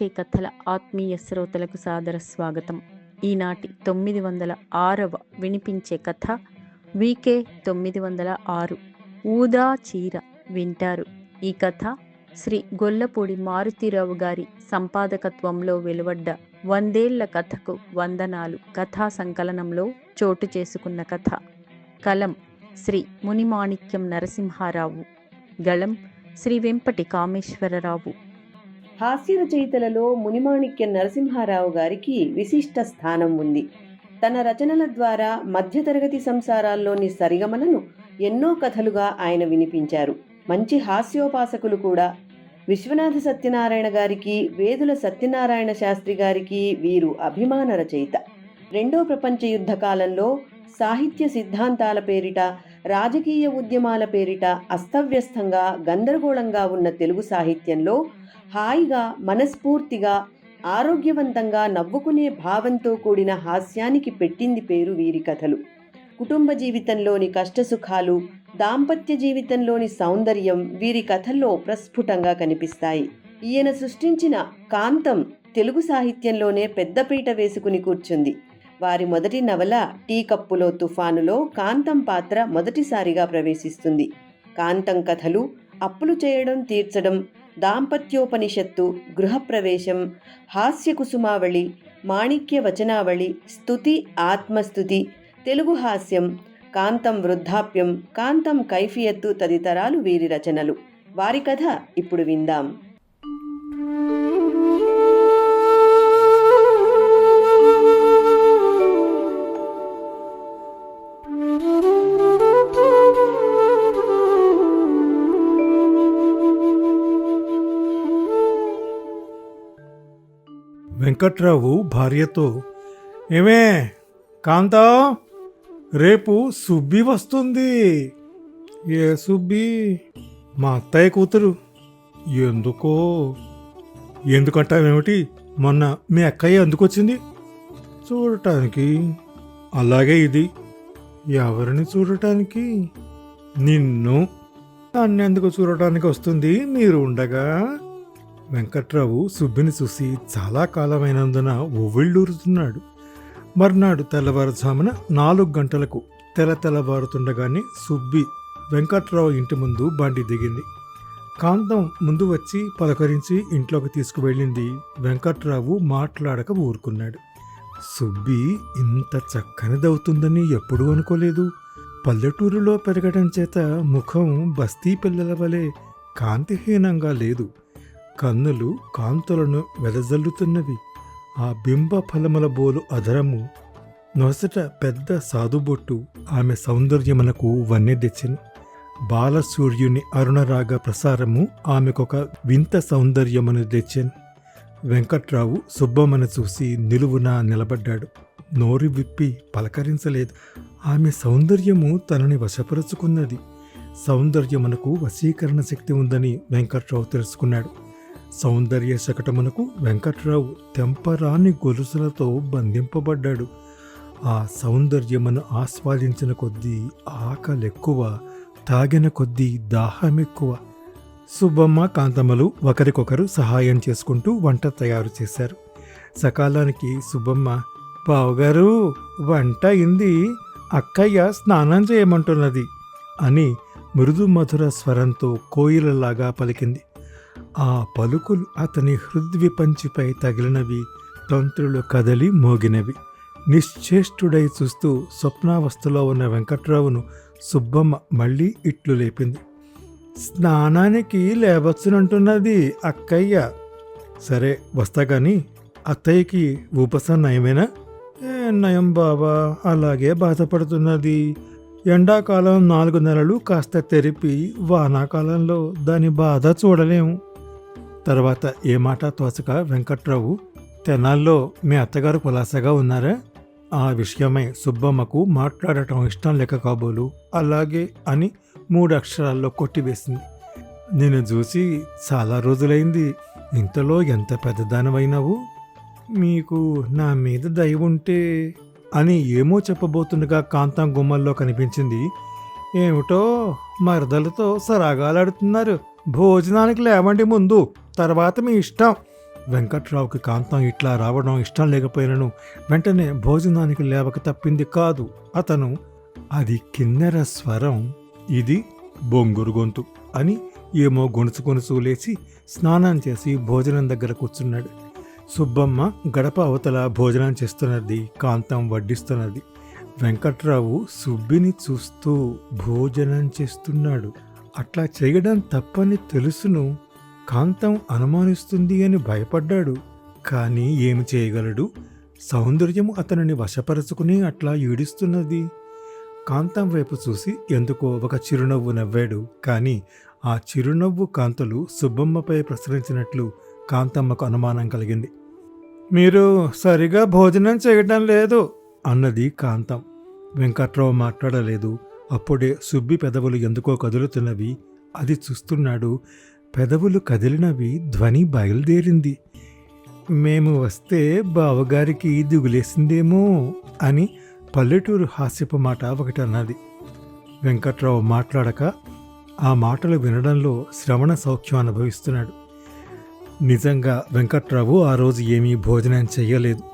వినిపించే కథల ఆత్మీయ శ్రోతలకు సాదర స్వాగతం. ఈనాటి తొమ్మిది వందల ఆరవ వినిపించే కథ వికే తొమ్మిది వందల ఆరు. ఊదా చీర వింటారు. ఈ కథ శ్రీ గొల్లపూడి మారుతీరావు గారి సంపాదకత్వంలో వెలువడ్డ వందేళ్ళ కథకు వందనాలు. కథా సంకలనంలో చోటు చేసుకున్న కథ. కలం శ్రీ మునిమాణిక్యం నరసింహారావు. గళం శ్రీ వెంపటి కామేశ్వరరావు. హాస్య రచయితలలో మునిమాణిక్య నరసింహారావు గారికి విశిష్ట స్థానం ఉంది. తన రచనల ద్వారా మధ్యతరగతి సంసారాల్లోని సరిగమలను ఎన్నో కథలుగా ఆయన వినిపించారు. మంచి హాస్యోపాసకులు కూడా. విశ్వనాథ సత్యనారాయణ గారికి వేదుల సత్యనారాయణ శాస్త్రి గారికి వీరు అభిమాన రచయిత. రెండో ప్రపంచ యుద్ధ కాలంలో సాహిత్య సిద్ధాంతాల పేరిట రాజకీయ ఉద్యమాల పేరిట అస్తవ్యస్తంగా గందరగోళంగా ఉన్న తెలుగు సాహిత్యంలో హాయిగా మనస్ఫూర్తిగా ఆరోగ్యవంతంగా నవ్వుకునే భావంతో కూడిన హాస్యానికి పెట్టింది పేరు వీరి కథలు. కుటుంబ జీవితంలోని కష్టసుఖాలు దాంపత్య జీవితంలోని సౌందర్యం వీరి కథల్లో ప్రస్ఫుటంగా కనిపిస్తాయి. ఈయన సృష్టించిన కాంతం తెలుగు సాహిత్యంలోనే పెద్దపీట వేసుకుని కూర్చుంది. వారి మొదటి నవల టీ కప్పులో తుఫానులో కాంతం పాత్ర మొదటిసారిగా ప్రవేశిస్తుంది. కాంతం కథలు అప్పులు చేయడం తీర్చడం దాంపత్యోపనిషత్తు గృహప్రవేశం హాస్యకుసుమావళి మాణిక్య వచనావళి స్థుతి ఆత్మస్థుతి తెలుగు హాస్యం కాంతం వృద్ధాప్యం కాంతం కైఫియత్తు తదితరాలు వీరి రచనలు. వారి కథ ఇప్పుడు విందాం. వెంకట్రావు భార్యతో ఏమే కాంతా రేపు సుబ్బి వస్తుంది. ఏ సుబ్బి? మా అత్తయ్య కూతురు. ఎందుకో? ఎందుకంటావేమిటి? మొన్న మీ అక్కయ్య ఎందుకొచ్చింది చూడటానికి. అలాగే ఇది. ఎవరిని చూడటానికి? నిన్ను. నన్నెందుకు చూడటానికి వస్తుంది? మీరు ఉండగా వెంకట్రావు సుబ్బిని చూసి చాలా కాలమైనందున ఉవ్విళ్ళూరుతున్నాడు. మర్నాడు తెల్లవారుజామున నాలుగు గంటలకు తెల తెల్లవారుతుండగానే సుబ్బి వెంకట్రావు ఇంటి ముందు బండి దిగింది. కాంతం ముందు వచ్చి పలకరించి ఇంట్లోకి తీసుకువెళ్ళింది. వెంకట్రావు మాట్లాడక ఊరుకున్నాడు. సుబ్బి ఇంత చక్కనిదవుతుందని ఎప్పుడూ అనుకోలేదు. పల్లెటూరులో పెరగడం చేత ముఖం బస్తీ పిల్లల వలె కాంతిహీనంగా లేదు. కన్నులు కాంతులను వెదజల్లుతున్నవి. ఆ బింబ ఫలముల బోలు అధరము నొసట పెద్ద సాధుబొట్టు ఆమె సౌందర్యమునకు వన్నె తెచ్చిన. బాలసూర్యుని అరుణరాగ ప్రసారము ఆమెకొక వింత సౌందర్యమును తెచ్చెను. వెంకట్రావు సుబ్బమ్మను చూసి నిలువున నిలబడ్డాడు. నోరు విప్పి పలకరించలేదు. ఆమె సౌందర్యము తనని వశపరుచుకున్నది. సౌందర్యమునకు వశీకరణ శక్తి ఉందని వెంకట్రావు తెలుసుకున్నాడు. సౌందర్య శకటమునకు వెంకట్రావు తెంపరాని గొలుసులతో బంధింపబడ్డాడు. ఆ సౌందర్యమును ఆస్వాదించిన కొద్దీ ఆకలెక్కువ తాగిన కొద్దీ దాహం ఎక్కువ సుబ్బమ్మ కాంతమ్మలు ఒకరికొకరు సహాయం చేసుకుంటూ వంట తయారు చేశారు. సకాలానికి సుబ్బమ్మ బావగారు వంట అయింది. అక్కయ్య స్నానం చేయమంటున్నది అని మృదు మధుర స్వరంతో కోయిలలాగా పలికింది. ఆ పలుకులు అతని హృద్విపంచిపై తగిలినవి తంత్రులు కదలి మోగినవి. నిశ్చేష్టుడై చూస్తూ స్వప్నావస్థలో ఉన్న వెంకట్రావును సుబ్బమ్మ మళ్ళీ ఇట్లు లేపింది. స్నానానికి లేవచ్చునంటున్నది అక్కయ్య. సరే వస్తా కానీ అత్తయ్యకి ఉపసం నయమేనా "ఏ, నయం బాబా అలాగే బాధపడుతున్నది. ఎండాకాలం నాలుగు నెలలు కాస్త తెరిపి వానాకాలంలో దాని బాధ చూడలేము తర్వాత ఏ మాట తోచక వెంకట్రావు తెనాల్లో మీ అత్తగారు కులాసగా ఉన్నారా? ఆ విషయమై సుబ్బమ్మకు మాట్లాడటం ఇష్టం లేక కాబోలు. అలాగే అని మూడు అక్షరాల్లో కొట్టివేసింది. నేను చూసి చాలా రోజులైంది. ఇంతలో ఎంత పెద్దదానమైనావు మీకు నా మీద దయ ఉంటే అని ఏమో చెప్పబోతుండగా కాంతం గుమ్మల్లో కనిపించింది. ఏమిటో మరదలతో సరాగాలాడుతున్నారు. భోజనానికి లేవండి ముందు తర్వాత మీ ఇష్టం. వెంకట్రావుకి కాంతం ఇట్లా రావడం ఇష్టం లేకపోయినను వెంటనే భోజనానికి లేవక తప్పింది కాదు. అతను అది కిన్నెర స్వరం ఇది బొంగురు గొంతు అని ఏమో గొనుసు గొనుసు లేచి స్నానం చేసి భోజనం దగ్గర కూర్చున్నాడు. సుబ్బమ్మ గడప అవతల భోజనం చేస్తున్నది కాంతం వడ్డిస్తున్నది. వెంకట్రావు సుబ్బిని చూస్తూ భోజనం చేస్తున్నాడు. అట్లా చేయడం తప్పని తెలుసును. కాంతం అనుమానిస్తుంది అని భయపడ్డాడు. కానీ ఏమి చేయగలడు? సౌందర్యము అతనిని వశపరుచుకుని అట్లా ఈడిస్తున్నది కాంతం వైపు చూసి ఎందుకో ఒక చిరునవ్వు నవ్వాడు. కానీ ఆ చిరునవ్వు కాంతలు సుబ్బమ్మపై ప్రసరించినట్లు కాంతమ్మకు అనుమానం కలిగింది. మీరు సరిగా భోజనం చేయడం లేదు అన్నది కాంతం. వెంకట్రావు మాట్లాడలేదు. అప్పుడే సుబ్బి పెదవులు ఎందుకో కదులుతున్నవి. అది చూస్తున్నాడు. పెదవులు కదిలినవి ధ్వని బయలుదేరింది. మేము వస్తే బావగారికి దిగులేసిందేమో అని పల్లెటూరు హాస్యపు మాట ఒకటి అన్నది. వెంకట్రావు మాట్లాడక ఆ మాటలు వినడంలో శ్రవణ సౌఖ్యం అనుభవిస్తున్నాడు. నిజంగా వెంకట్రావు ఆ రోజు ఏమీ భోజనం చేయలేదు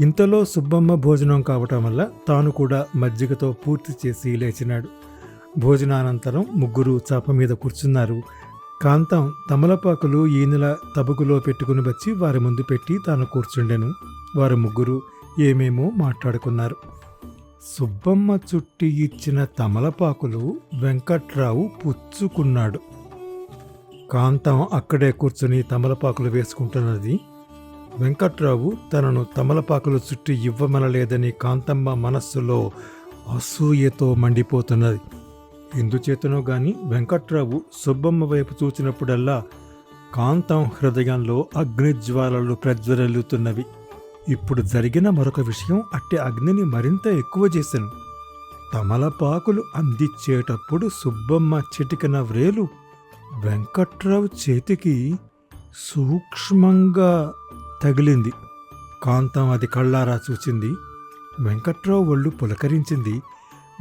ఇంతలో సుబ్బమ్మ భోజనం కావటం వల్ల తాను కూడా మజ్జిగతో పూర్తి చేసి లేచినాడు. భోజనానంతరం ముగ్గురు చాప మీద కూర్చున్నారు. కాంతం తమలపాకులు ఈనెల తబుకులో పెట్టుకుని వచ్చి వారి ముందు పెట్టి తాను కూర్చుండెను. వారు ముగ్గురు ఏమేమో మాట్లాడుకున్నారు. సుబ్బమ్మ చుట్టి ఇచ్చిన తమలపాకులు వెంకట్రావు పుచ్చుకున్నాడు. కాంతం అక్కడే కూర్చుని తమలపాకులు వేసుకుంటున్నది వెంకట్రావు తనను తమలపాకులు చుట్టి ఇవ్వమనలేదని కాంతమ్మ మనస్సులో అసూయతో మండిపోతున్నది. ఎందుచేతనో గాని వెంకట్రావు సుబ్బమ్మ వైపు చూచినప్పుడల్లా కాంతం హృదయంలో అగ్నిజ్వాలలు ప్రజ్వరలుతున్నవి ఇప్పుడు జరిగిన మరొక విషయం అట్టి అగ్నిని మరింత ఎక్కువ చేశాను తమలపాకులు అందించేటప్పుడు సుబ్బమ్మ చిటికిన వ్రేలు వెంకట్రావు చేతికి సూక్ష్మంగా తగిలింది. కాంతం అది కళ్ళారా చూచింది. వెంకట్రావు ఒళ్ళు పులకరించింది.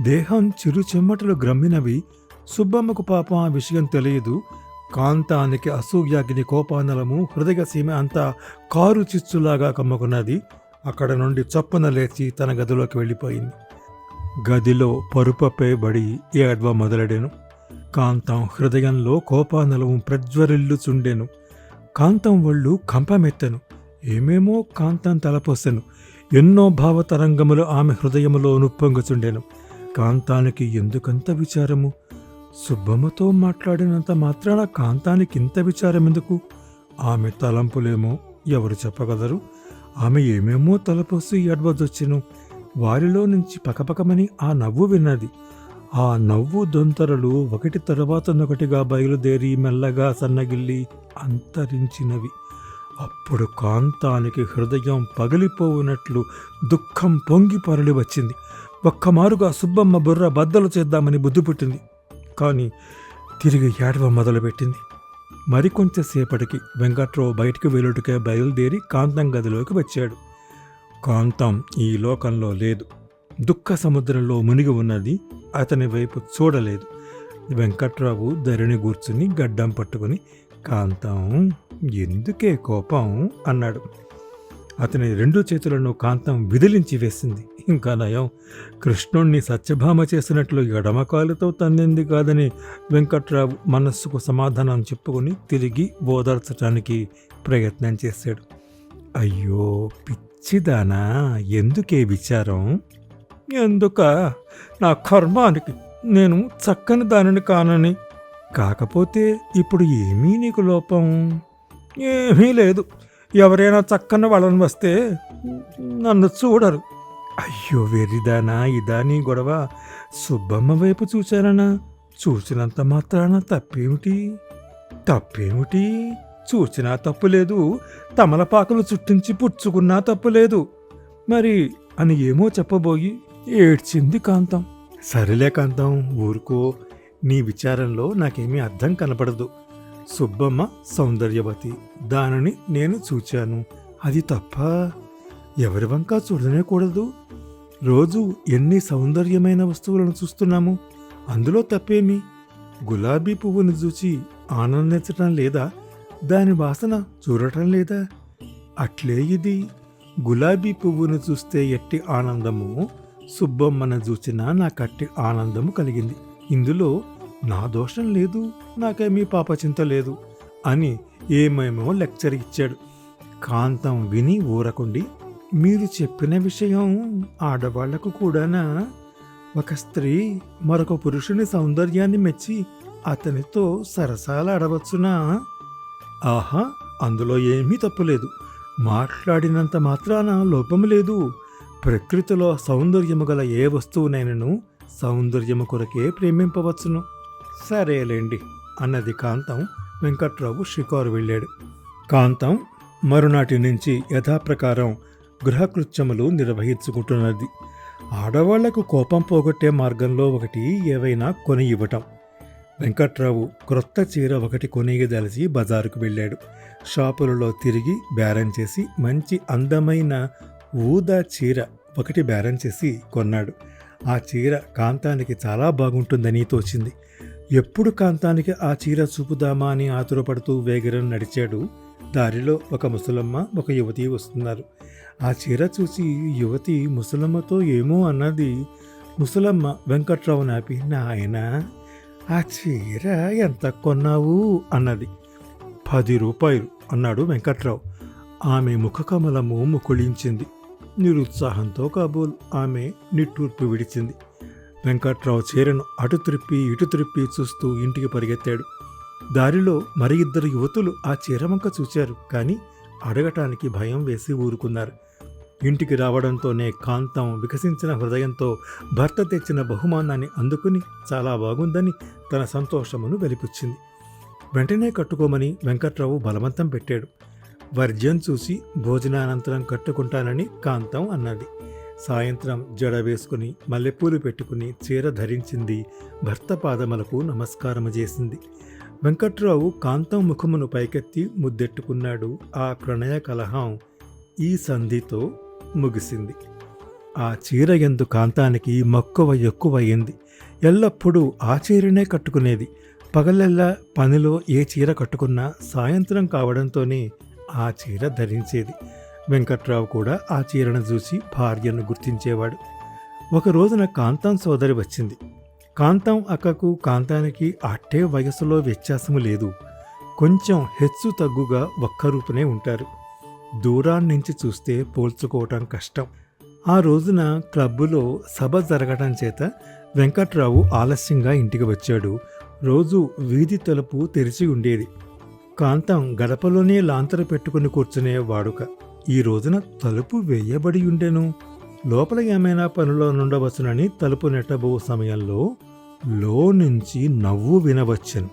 దేహం చిరు చెమ్మటలు గ్రమ్మినవి. సుబ్బమ్మకు పాపం ఆ విషయం తెలియదు. కాంతానికి అసూయాగ్ని కోపానలము హృదయ సీమ అంతా కారు చిచ్చులాగా కమ్ముకున్నది. అక్కడ నుండి చప్పున లేచి తన గదిలోకి వెళ్ళిపోయింది. గదిలో పరుపపై బడి ఏడ్వ మొదలెడెను. కాంతం హృదయంలో కోపానలము ప్రజ్వరిల్లుచుండెను. కాంతం ఒళ్ళు కంపమెత్తెను. ఏమేమో కాంతం తలపోసెను. ఎన్నో భావతరంగములు ఆమె హృదయములో నుప్పొంగుచుండెను కాంతానికి ఎందుకంత విచారము? సుబ్బమ్మతో మాట్లాడినంత మాత్రాన కాంతానికి ఇంత విచారం ఎందుకు ఆమె తలంపులేమో ఎవరు చెప్పగలరు? ఆమె ఏమేమో తలపోసి ఎడవదొచ్చెను వారిలో నుంచి పకపకమని ఆ నవ్వు విన్నది. ఆ నవ్వు దొంతరలు ఒకటి తరువాతనొకటిగా బయలుదేరి మెల్లగా సన్నగిల్లి అంతరించినవి. అప్పుడు కాంతానికి హృదయం పగిలిపోవునట్లు దుఃఖం పొంగి పరలి వచ్చింది. ఒక్కమారుగా సుబ్బమ్మ బుర్ర బద్దలు చేద్దామని బుద్ధి పుట్టింది. కానీ తిరిగి ఏడవ మొదలుపెట్టింది. మరికొంచెంసేపటికి వెంకట్రావు బయటికి వెలుటికే బయలుదేరి కాంతం గదిలోకి వచ్చాడు. కాంతం ఈ లోకంలో లేదు. దుఃఖ సముద్రంలో మునిగి ఉన్నది అతని వైపు చూడలేదు. వెంకట్రావు ధరణి కూర్చుని గడ్డం పట్టుకుని కాంతం ఎందుకే కోపం? అన్నాడు. అతని రెండు చేతులను కాంతం విదిలించి వేసింది. ఇంకా నయం. కృష్ణుణ్ణి సత్యభామ చేసినట్లు ఎడమకాలుతో తన్నింది కాదని వెంకట్రావు మనస్సుకు సమాధానం చెప్పుకుని తిరిగి ఓదార్చడానికి ప్రయత్నం చేశాడు. అయ్యో పిచ్చిదానా! ఎందుకే విచారం? ఎందుక? నా కర్మానికి నేను చక్కని దానిని కానని కాకపోతే ఇప్పుడు ఏమీ నీకు లోపం? ఏమీ లేదు. ఎవరైనా చక్కని వాళ్ళని వస్తే నన్ను చూడరు. అయ్యో వెర్రిదానా ఇదా నీ గొడవ? సుబ్బమ్మ వైపు చూచానన్నా చూసినంత మాత్రాన తప్పేమిటి? తప్పేమిటి? చూచినా తప్పులేదు తమలపాకులు చుట్టించి పుచ్చుకున్నా తప్పు లేదు. మరి అని ఏమో చెప్పబోయి ఏడ్చింది కాంతం. సరేలే కాంతం ఊరుకో. నీ విచారంలో నాకేమీ అర్థం కనపడదు. సుబ్బమ్మ సౌందర్యవతి దానిని నేను చూచాను. అది తప్ప ఎవరి వంక చూడనే కూడదు రోజు ఎన్ని సౌందర్యమైన వస్తువులను చూస్తున్నాము. అందులో తప్పేమి? గులాబీ పువ్వును చూచి ఆనందించటం లేదా? దాని వాసన చూడటం లేదా? అట్లే ఇది. గులాబీ పువ్వును చూస్తే ఎట్టి ఆనందము? సుబ్బమ్మను చూచినా నాకట్టి ఆనందము కలిగింది. ఇందులో నా దోషం లేదు నాకేమీ పాపచింత లేదు అని ఏమేమో లెక్చర్ ఇచ్చాడు. కాంతం విని ఊరకుండి మీరు చెప్పిన విషయం ఆడవాళ్ళకు కూడానా? ఒక స్త్రీ మరొక పురుషుని సౌందర్యాన్ని మెచ్చి అతనితో సరసాల ఆడవచ్చునా ఆహా అందులో ఏమీ తప్పులేదు మాట్లాడినంత మాత్రాన లోపం లేదు. ప్రకృతిలో సౌందర్యము గల ఏ వస్తువునైనను సౌందర్యము కొరకే ప్రేమింపవచ్చును. సరేలేండి అన్నది కాంతం వెంకట్రావు షికారు వెళ్ళాడు. కాంతం మరునాటి నుంచి యథాప్రకారం గృహకృత్యములు నిర్వహించుకుంటున్నది. ఆడవాళ్ళకు కోపం పోగొట్టే మార్గంలో ఒకటి ఏవైనా కొని ఇవ్వటం. వెంకట్రావు క్రొత్త చీర ఒకటి కొనియదలిచి బజారుకు వెళ్ళాడు. షాపులలో తిరిగి బేరం చేసి మంచి అందమైన ఊదా చీర ఒకటి బేరం చేసి కొన్నాడు. ఆ చీర కాంతానికి చాలా బాగుంటుందని తోచింది. ఎప్పుడు కాంతానికి ఆ చీర చూపుదామా అని ఆతురపడుతూ వేగిరం నడిచాడు. దారిలో ఒక ముసలమ్మ ఒక యువతి వస్తున్నారు. ఆ చీర చూసి యువతి ముసలమ్మతో ఏమో అన్నది. ముసలమ్మ వెంకట్రావు నాపి నాయన ఆ చీర ఎంత కొన్నావు? అన్నది. పది రూపాయలు అన్నాడు వెంకట్రావు. ఆమె ముఖకమలము ముకుళించింది. నిరుత్సాహంతో కాబోలు ఆమె నిట్టూర్పు విడిచింది. వెంకట్రావు చీరను అటు త్రిప్పి ఇటు త్రిప్పి చూస్తూ ఇంటికి పరిగెత్తాడు. దారిలో మరి ఇద్దరు యువతులు ఆ చీరమంక చూచారు. చూశారు కానీ అడగటానికి భయం వేసి ఊరుకున్నారు. ఇంటికి రావడంతోనే కాంతం వికసించిన హృదయంతో భర్త తెచ్చిన బహుమానాన్ని అందుకుని చాలా బాగుందని తన సంతోషమును వెలిపుచ్చింది. వెంటనే కట్టుకోమని వెంకట్రావు బలవంతం పెట్టాడు. వర్జ్యం చూసి భోజనానంతరం కట్టుకుంటానని కాంతం అన్నది. సాయంత్రం జడ వేసుకుని మల్లెపూలు పెట్టుకుని చీర ధరించింది భర్త పాదములకు నమస్కారము చేసింది. వెంకట్రావు కాంతం ముఖమును పైకెత్తి ముద్దెట్టుకున్నాడు. ఆ ప్రణయ కలహం ఈ సంధితో ముగిసింది. ఆ చీర ఎందు కాంతానికి మక్కువ ఎక్కువయ్యింది ఎల్లప్పుడూ ఆ చీరనే కట్టుకునేది. పగలెల్లా పనిలో ఏ చీర కట్టుకున్నా సాయంత్రం కావడంతోనే ఆ చీర ధరించేది. వెంకట్రావు కూడా ఆ చీరను చూసి భార్యను గుర్తించేవాడు. ఒక రోజున కాంతం సోదరి వచ్చింది. కాంతం అక్కకు కాంతానికి అట్టే వయసులో వ్యత్యాసము లేదు. కొంచెం హెచ్చు తగ్గుగా ఒక్కరూపునే ఉంటారు. దూరాన్నించి చూస్తే పోల్చుకోవటం కష్టం. ఆ రోజున క్లబ్బులో సభ జరగటం చేత వెంకట్రావు ఆలస్యంగా ఇంటికి వచ్చాడు. రోజు వీధి తలుపు తెరిచి ఉండేది. కాంతం గడపలోనే లాంతర పెట్టుకుని కూర్చునే వాడుక. ఈ రోజున తలుపు వేయబడి ఉండెను. లోపల ఏమైనా పనిలో నుండవచ్చునని తలుపు నెట్టబో సమయంలో లో నుంచి నవ్వు వినవచ్చెను.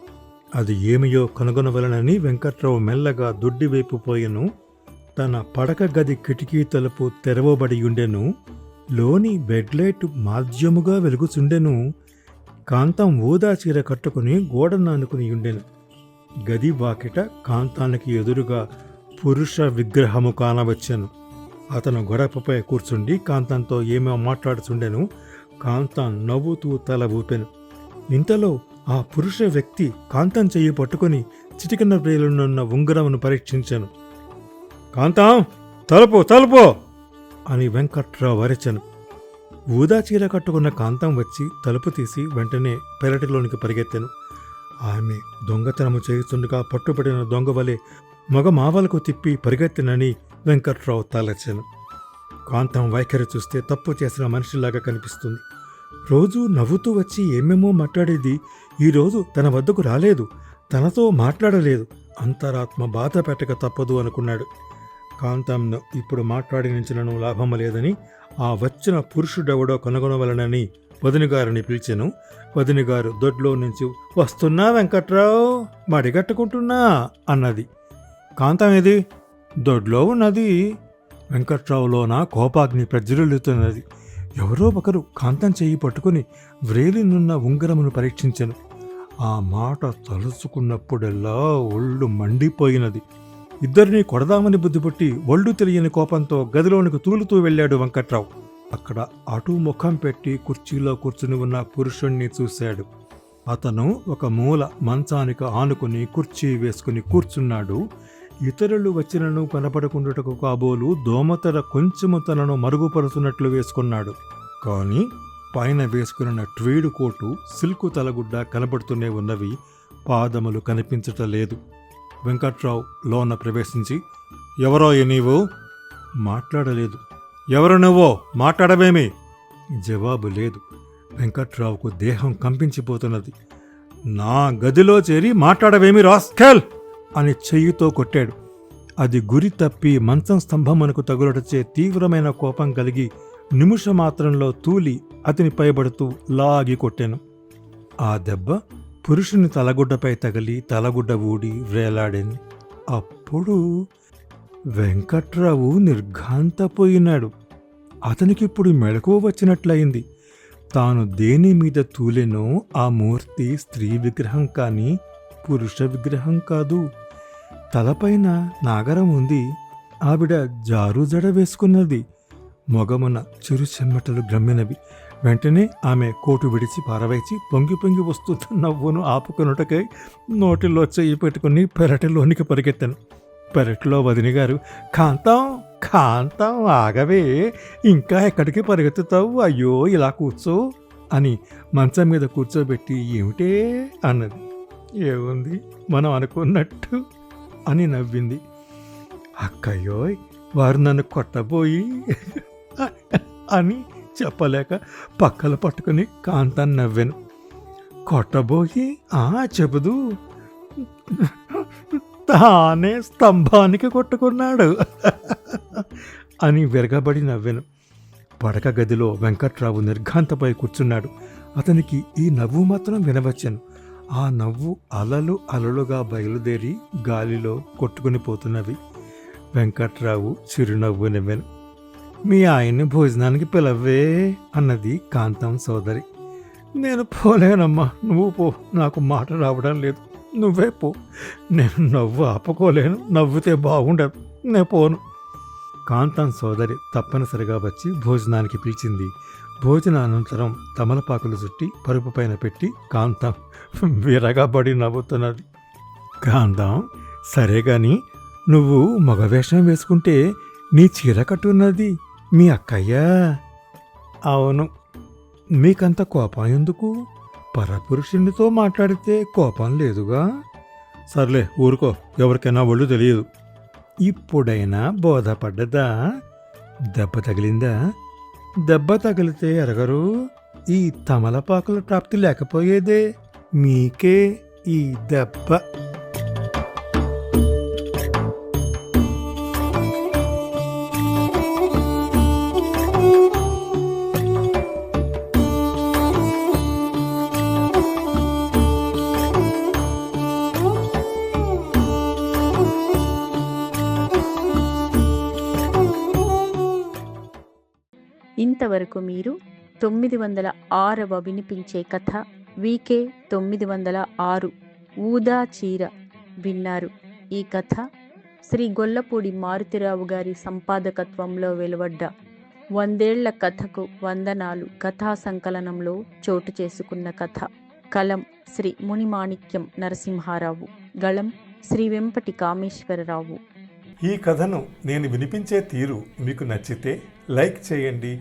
అది ఏమియో కనుగొనవలనని వెంకట్రావు మెల్లగా దుడ్డి వైపు పోయెను. తన పడక గది కిటికీ తలుపు తెరవబడి ఉండెను. లోని బెడ్లైట్ మాధ్యముగా వెలుగుచుండెను. కాంతం ఊదా చీర కట్టుకుని గోడను నానుకుని ఉండెను. గది వాకిట కాంతానికి ఎదురుగా పురుష విగ్రహము కానవచ్చెను. అతను గొడపపై కూర్చుండి కాంతంతో ఏమో మాట్లాడుచుండెను. కాంతం నవ్వుతూ తల ఊపెను. ఇంతలో ఆ పురుష వ్యక్తి కాంతం చెయ్యి పట్టుకుని చిటికన వేలునున్న ఉంగరమును పరీక్షించాను. కాంతం తలుపు తలుపు! అని వెంకట్రావు అరిచెను. ఊదా చీర కట్టుకున్న కాంతం వచ్చి తలుపు తీసి వెంటనే పెరటిలోనికి పరిగెత్తాను. ఆమె దొంగతనము చేస్తుండగా పట్టుబడిన దొంగ వలె మగ మావలకు తిప్పి పరిగెత్తినని వెంకట్రావు తలచెను. కాంతం వైఖరి చూస్తే తప్పు చేసిన మనిషిలాగా కనిపిస్తుంది. రోజూ నవ్వుతూ వచ్చి ఏమేమో మాట్లాడేది ఈరోజు తన వద్దకు రాలేదు తనతో మాట్లాడలేదు అంతరాత్మ బాధ పెట్టక తప్పదు అనుకున్నాడు. కాంతంను ఇప్పుడు మాట్లాడి నుంచినను లాభం లేదని ఆ వచ్చిన పురుషుడెవడో కనుగొనవలనని వదినగారిని పిలిచెను. వదినగారు దొడ్లో నుంచి వస్తున్నా వెంకట్రావు మడిగట్టుకుంటున్నా అన్నది. కాంతం ఏది? దొడ్లో ఉన్నది. వెంకట్రావులోన కోపాగ్ని ప్రజ్వలితున్నది ఎవరో ఒకరు కాంతం చెయ్యి పట్టుకుని వ్రేలినున్న ఉంగరమును పరీక్షించను. ఆ మాట తలుచుకున్నప్పుడెల్లా ఒళ్ళు మండిపోయినది. ఇద్దరిని కొడదామని బుద్ధిపుట్టి ఒళ్ళు తెలియని కోపంతో గదిలోనికి తూలుతూ వెళ్ళాడు వెంకట్రావు. అక్కడ అటు ముఖం పెట్టి కుర్చీలో కూర్చుని ఉన్న పురుషుణ్ణి చూశాడు. అతను ఒక మూల మంచానికి ఆనుకుని కుర్చీ వేసుకుని కూర్చున్నాడు. ఇతరులు వచ్చినను కనపడకుండుటకు కాబోలు దోమతెర కొంచెము తనను మరుగుపరుచున్నట్లు వేసుకున్నాడు. కానీ పైన వేసుకున్న ట్వీడు కోటు సిల్కు తలగుడ్డ కనబడుతూనే ఉన్నవి పాదములు కనిపించటం లేదు. వెంకట్రావు లోన ప్రవేశించి ఎవరో నీవు? మాట్లాడలేదు. ఎవరు నువ్వో? మాట్లాడవేమి? జవాబు లేదు. వెంకట్రావుకు దేహం కంపించిపోతున్నది. నా గదిలో చేరి మాట్లాడవేమి రాస్కెల్? అని చెయ్యితో కొట్టాడు. అది గురి తప్పి మంచం స్తంభమునకు తగులటచే తీవ్రమైన కోపం కలిగి నిమిషమాత్రంలో తూలి అతని పైబడుతూ లాగి కొట్టాను. ఆ దెబ్బ పురుషుని తలగుడ్డపై తగిలి తలగుడ్డ ఊడి వేలాడింది. అప్పుడు వెంకట్రావు నిర్ఘాంతపోయినాడు. అతనికిప్పుడు మెళకువ వచ్చినట్లయింది. తాను దేని మీద తూలెనో ఆ మూర్తి స్త్రీ విగ్రహం కానీ పురుష విగ్రహం కాదు. తలపైన నాగరం ఉంది. ఆవిడ జారు జడ వేసుకున్నది. మొగమున చిరు చెమ్మటలు గ్రమ్మినవి. వెంటనే ఆమె కోటు విడిచి పారవేసి పొంగి పొంగి వస్తున్న నవ్వును ఆపుకొనుటకై నోటిలో చెయ్యి పెట్టుకుని పెరటిలోనికి పరిగెత్తాను. పెరట్లో వదిని గారు కాంతం కాంతం ఆగవే. ఇంకా ఎక్కడికి పరిగెత్తుతావు? అయ్యో ఇలా కూర్చో అని మంచం మీద కూర్చోబెట్టి ఏమిటే? అన్నది. ఏముంది? మనం అనుకున్నట్టు అని నవ్వింది. అక్కయ్యోయ్ వారు నన్ను కొట్టబోయి అని చెప్పలేక పక్కలు పట్టుకుని కాంతాన్ని నవ్వాను. కొట్టబోయి ఆ చెబుదు తానే స్తంభానికి కొట్టుకున్నాడు అని విరగబడి నవ్వాను. పడక గదిలో వెంకట్రావు నిర్ఘాంతపై కూర్చున్నాడు. అతనికి ఈ నవ్వు మాత్రం వినవచ్చాను. ఆ నవ్వు అలలు అలలుగా బయలుదేరి గాలిలో కొట్టుకుని పోతున్నవి. వెంకట్రావు చిరునవ్వు నవ్వాను మీ ఆయన్ని భోజనానికి పిలవే అన్నది కాంతం సోదరి. నేను పోలేనమ్మా నువ్వు పో. నాకు మాట రావడం లేదు. నువ్వే పో. నేను నవ్వు ఆపుకోలేను. నవ్వితే బాగుండదు. నేను పోను. కాంతం సోదరి తప్పనిసరిగా వచ్చి భోజనానికి పిలిచింది. భోజనానంతరం తమలపాకులు చుట్టి పరుపు పైన పెట్టి కాంతం విరగబడి నవ్వుతున్నది కాంతం సరే గాని నువ్వు మగవేషం వేసుకుంటే నీ చీర కట్టున్నది మీ అక్కయ్యా? అవును. మీకంత కోపం ఎందుకు? పరపురుషునితో మాట్లాడితే కోపం లేదుగా? సర్లే ఊరుకో. ఎవరికైనా ఒళ్ళు తెలియదు. ఇప్పుడైనా బోధపడ్డదా? దెబ్బ తగిలిందా? దెబ్బ తగిలితే ఎరగరు. ఈ తమలపాకుల ప్రాప్తి లేకపోయేదే. మీకే ఈ దెబ్బ. ఇంతవరకు మీరు తొమ్మిది వందల ఆరవ వినిపించే కథ వికే తొమ్మిది వందల ఆరు ఊదా చీర విన్నారు. ఈ కథ శ్రీ గొల్లపూడి మారుతిరావు గారి సంపాదకత్వంలో వెలువడ్డ వందేళ్ళ కథకు వందనాలు కథా సంకలనంలో చోటు చేసుకున్న కథ. కలం శ్రీ మునిమాణిక్యం నరసింహారావు. గళం శ్రీ వెంపటి కామేశ్వరరావు. ఈ కథను నేను వినిపించే తీరు మీకు నచ్చితే లైక్ చేయండి